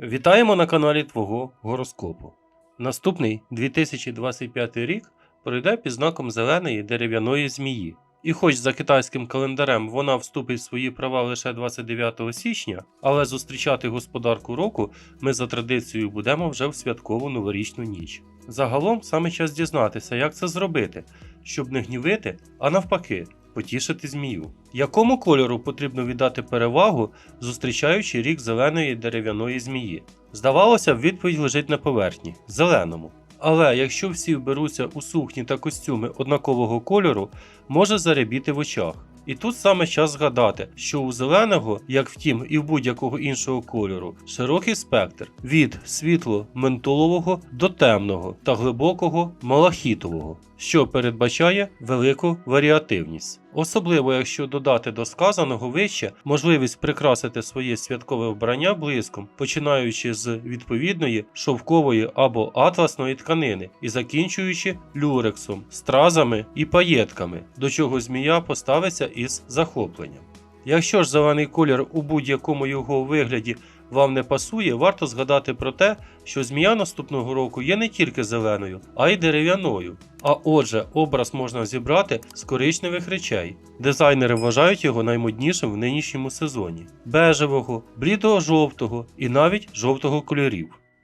Вітаємо на каналі Твого гороскопу. Наступний 2025 рік пройде під знаком зеленої дерев'яної змії. І хоч за китайським календарем вона вступить в свої права лише 29 січня, але зустрічати господарку року ми за традицією будемо вже в святкову новорічну ніч. Загалом саме час дізнатися, як це зробити, щоб не гнівити, а навпаки, потішити змію. Якому кольору потрібно віддати перевагу, зустрічаючи рік зеленої дерев'яної змії? Здавалося відповідь лежить на поверхні зеленому. Але якщо всі вберуться у сукні та костюми однакового кольору, може зарябіти в очах. І тут саме час згадати, що у зеленого, як втім і в будь-якого іншого кольору, широкий спектр від світло-ментолового до темного та глибокого малахітового, що передбачає велику варіативність. Особливо якщо додати до сказаного вище можливість прикрасити своє святкове вбрання блиском, починаючи з відповідної шовкової або атласної тканини і закінчуючи люрексом, стразами і паєтками, до чого змія поставиться із захопленням. Якщо ж зелений колір у будь-якому його вигляді вам не пасує, варто згадати про те, що змія наступного року є не тільки зеленою, а й дерев'яною. А отже, образ можна зібрати з коричневих речей. Дизайнери вважають його наймоднішим в нинішньому сезоні: бежевого, блідого жовтого і навіть жовтого кольорів.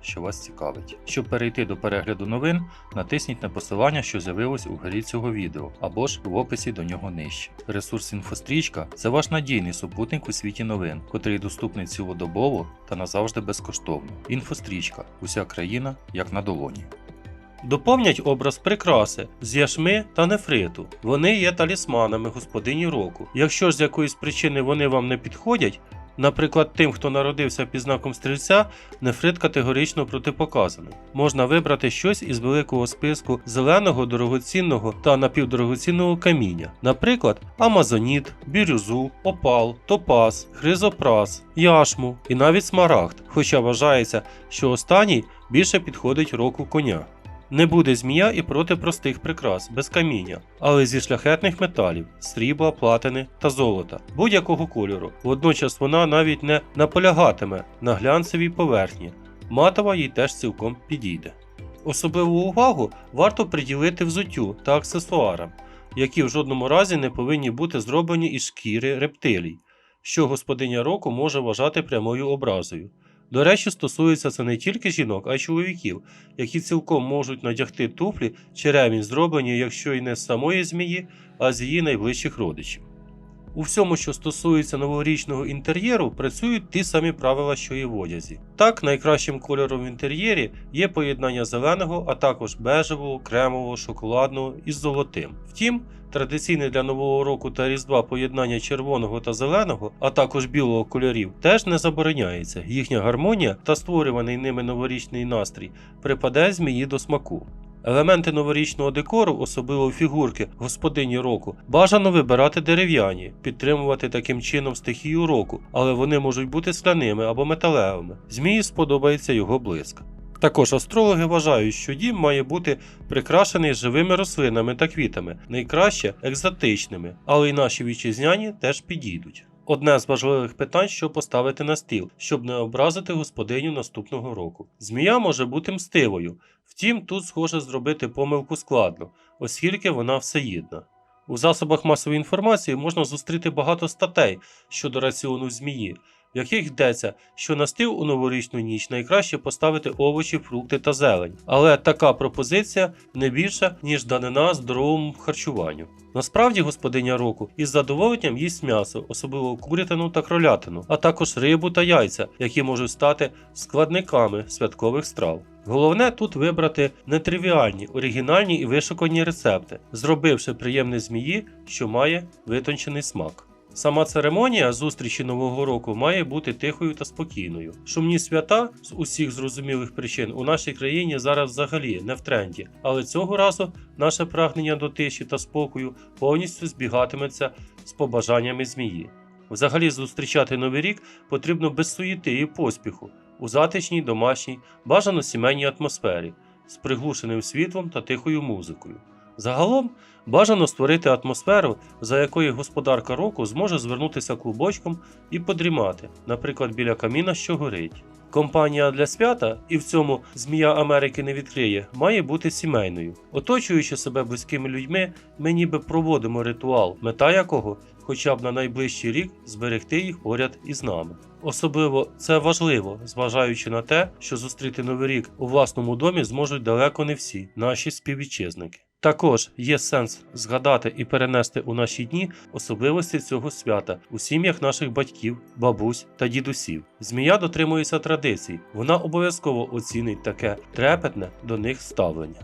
що вас цікавить. Щоб перейти до перегляду новин, натисніть на посилання, що з'явилось у горі цього відео, або ж в описі до нього нижче. Ресурс інфострічка це ваш надійний супутник у світі новин, котрий доступний цілодобово та назавжди безкоштовно. Інфострічка уся країна як на долоні. Доповнять образ прикраси з яшми та нефриту. Вони є талісманами господині року. Якщо ж з якоїсь причини вони вам не підходять, наприклад, тим, хто народився під знаком стрільця, нефрит категорично протипоказаний. Можна вибрати щось із великого списку зеленого, дорогоцінного та напівдорогоцінного каміння, наприклад, амазоніт, бірюзу, опал, топаз, хризопрас, яшму і навіть смарагд, хоча вважається, що останній більше підходить року коня. Не буде змія і проти простих прикрас, без каміння, але зі шляхетних металів, срібла, платини та золота, будь-якого кольору. Водночас вона навіть не наполягатиме на глянцевій поверхні. Матова їй теж цілком підійде. Особливу увагу варто приділити взуттю та аксесуарам, які в жодному разі не повинні бути зроблені із шкіри рептилій, що господиня року може вважати прямою образою. До речі, стосується це не тільки жінок, а й чоловіків, які цілком можуть надягти туфлі чи ремінь, зроблені, якщо й не з самої змії, а з її найближчих родичів. У всьому, що стосується новорічного інтер'єру, працюють ті самі правила, що і в одязі. Так, найкращим кольором в інтер'єрі є поєднання зеленого, а також бежевого, кремового, шоколадного із золотим. Втім, традиційне для нового року та різдва поєднання червоного та зеленого, а також білого кольорів, теж не забороняється. Їхня гармонія та створюваний ними новорічний настрій припаде змії до смаку. Елементи новорічного декору, особливо фігурки господині року, бажано вибирати дерев'яні, підтримувати таким чином стихію року, але вони можуть бути скляними або металевими. Змії сподобається його блиск. Також астрологи вважають, що дім має бути прикрашений живими рослинами та квітами, найкраще екзотичними, але й наші вітчизняні теж підійдуть. Одне з важливих питань, що поставити на стіл, щоб не образити господиню наступного року. Змія може бути мстивою, втім, тут схоже зробити помилку складно, оскільки вона всеїдна. У засобах масової інформації можна зустріти багато статей щодо раціону змії, в яких йдеться, що на стіл у новорічну ніч найкраще поставити овочі, фрукти та зелень. Але така пропозиція не більша, ніж данина здоровому харчуванню. Насправді господиня року із задоволенням їсть м'ясо, особливо курятину та кролятину, а також рибу та яйця, які можуть стати складниками святкових страв. Головне тут вибрати нетривіальні, оригінальні і вишукані рецепти, зробивши приємне змії, що має витончений смак. Сама церемонія зустрічі Нового року має бути тихою та спокійною. Шумні свята з усіх зрозумілих причин у нашій країні зараз взагалі не в тренді, але цього разу наше прагнення до тиші та спокою повністю збігатиметься з побажаннями змії. Взагалі зустрічати новий рік потрібно без суєти і поспіху, у затишній, домашній, бажано сімейній атмосфері, з приглушеним світлом та тихою музикою. Загалом бажано створити атмосферу, за якої господарка року зможе звернутися клубочком і подрімати, наприклад, біля каміна, що горить. Компанія для свята, і в цьому Змія Америки не відкриє, має бути сімейною. Оточуючи себе близькими людьми, ми ніби проводимо ритуал, мета якого хоча б на найближчий рік зберегти їх поряд із нами. Особливо це важливо, зважаючи на те, що зустріти новий рік у власному домі зможуть далеко не всі наші співвітчизники. Також є сенс згадати і перенести у наші дні особливості цього свята у сім'ях наших батьків, бабусь та дідусів. Змія дотримується традицій, вона обов'язково оцінить таке трепетне до них ставлення.